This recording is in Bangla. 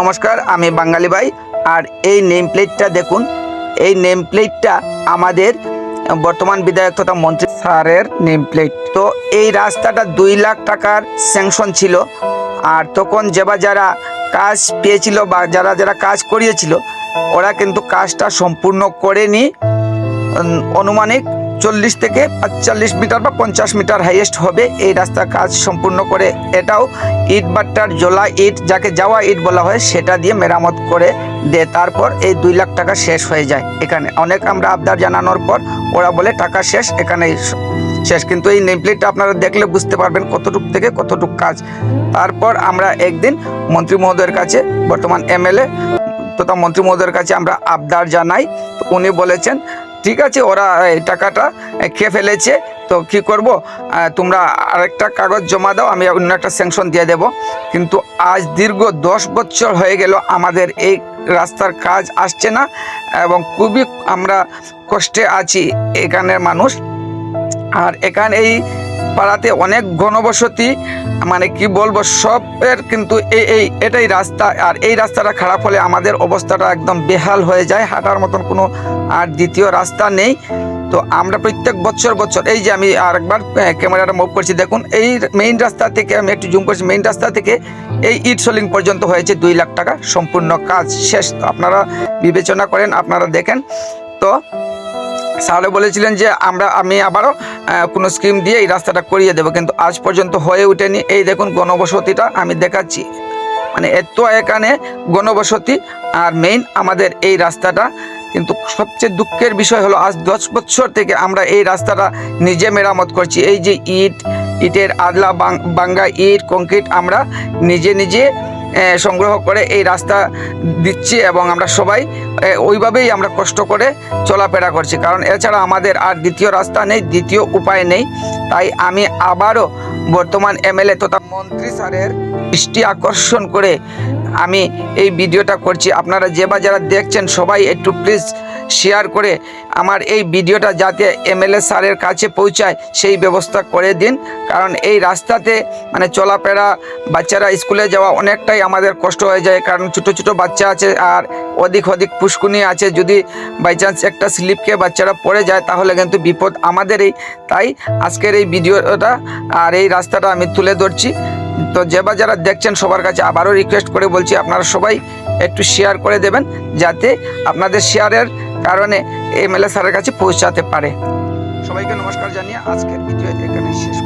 নমস্কার, আমি বাঙালি ভাই। আর এই নেম প্লেটটা দেখুন। এই নেম প্লেটটা আমাদের বর্তমান বিধায়ক তথা মন্ত্রী স্যারের নেম প্লেট তো এই রাস্তাটা দুই লাখ টাকার স্যাংশন ছিল। আর তখন যেবা যারা কাজ পেয়েছিল বা যারা যারা কাজ করিয়েছিল, ওরা কিন্তু কাজটা সম্পূর্ণ করেনি। অনুমানিক চল্লিশ থেকে পাঁচচল্লিশ মিটার বা পঞ্চাশ মিটার হাইয়েস্ট হবে। এই রাস্তার কাজ সম্পূর্ণ করে এটাও ইট বাট্টার, জোলা ইট, যাকে যাওয়া ইট বলা হয়, সেটা দিয়ে মেরামত করে দেয় তারপর এই দুই লাখ টাকা শেষ হয়ে যায় এখানে। অনেক আমরা আবদার জানানোর পর ওরা বলে, টাকা শেষ, এখানেই স- শেষ। কিন্তু এই নেমপ্লেটটা আপনারা দেখলে বুঝতে পারবেন কতটুক থেকে কতটুক কাজ। তারপর আমরা একদিন মন্ত্রী মহোদয়ের কাছে, বর্তমান এমএলএ তথা মন্ত্রী মহোদয়ের কাছে আমরা আবদার জানাই। উনি বলেছেন ঠিক আছে, ওরা, এই টাকাটা খেয়ে ফেলেছে। তো কি করব? তোমরা আরেকটা কাগজ জমা দাও, আমি অন্য একটা স্যাংশন দিয়ে দেব। কিন্তু আজ দীর্ঘ দশ বছর হয়ে গেল, আমাদের এই রাস্তার কাজ আসছে না এবং খুবই আমরা কষ্টে আছি এখানের মানুষ। আর এখানে এই পাড়াতে অনেক ঘনবসতি মানে কি বলব, সবের কিন্তু এই এই, এটাই রাস্তা। আর এই রাস্তাটা খারাপ হলে আমাদের অবস্থাটা একদম বেহাল হয়ে যায়, হাঁটার মতন কোনো আর দ্বিতীয় রাস্তা নেই। তো আমরা প্রত্যেক বছর বছর, এই যে আমি আরেকবার ক্যামেরাটা মুভ করছি, দেখুন, এই মেইন রাস্তা থেকে, আমি একটু জুম করছি মেইন রাস্তা থেকে এই ইট সোলিং পর্যন্ত হয়েছে দুই লাখ টাকা সম্পূর্ণ কাজ শেষ। আপনারা বিবেচনা করেন, আপনারা দেখেন। তো স্যারে বলেছিলেন যে আমরা, আমি আবারও কোনো স্কিম দিয়ে এই রাস্তাটা করিয়ে দেবো, কিন্তু আজ পর্যন্ত হয়ে ওঠেনি। এই দেখুন গণবসতিটা আমি দেখাচ্ছি। মানে এত এখানে গণবসতি, আর মেইন আমাদের এই রাস্তাটা। কিন্তু সবচেয়ে দুঃখের বিষয় হলো, আজ দশ বছর থেকে আমরা এই রাস্তাটা নিজে মেরামত করছি। এই যে ইট, ইটের আদলা বাঙ্গা, ইট, কংক্রিট আমরা নিজে নিজে সংগ্রহ করে এই রাস্তা দিচ্ছি এবং আমরা সবাই ওইভাবেই আমরা কষ্ট করে চলাফেরা করছি। কারণ এছাড়া আমাদের আর দ্বিতীয় রাস্তা নেই, দ্বিতীয় উপায় নেই। তাই আমি আবারও বর্তমান এমএলএ তথা মন্ত্রী স্যারের দৃষ্টি আকর্ষণ করে আমি এই ভিডিওটা করছি। আপনারা যে বা যারা দেখছেন সবাই একটু প্লিজ শেয়ার করে আমার এই ভিডিওটা যাতে এমএলএ স্যারের কাছে পৌঁছায়, সেই ব্যবস্থা করে দিন। কারণ এই রাস্তাতে মানে চলাফেরা, বাচ্চারা স্কুলে যাওয়া অনেকটাই আমাদের কষ্ট হয়ে যায়। কারণ ছোটো ছোটো বাচ্চা আছে আর অধিক অধিক পুষ্কুনি আছে। যদি বাই চান্স একটা স্লিপকে বাচ্চারা পড়ে যায়, তাহলে কিন্তু বিপদ আমাদেরই। তাই আজকের এই ভিডিওটা আর এই রাস্তাটা আমি তুলে ধরছি। তো যে বা যারা দেখছেন সবার কাছে আবারও রিকোয়েস্ট করে বলছি, আপনারা সবাই একটু শেয়ার করে দেবেন, যাতে আপনাদের শেয়ারের কারণে এমএলএ স্যারের কাছে পৌঁছাতে পারে। সবাইকে নমস্কার জানিয়ে আজকের ভিডিও এখানে শেষ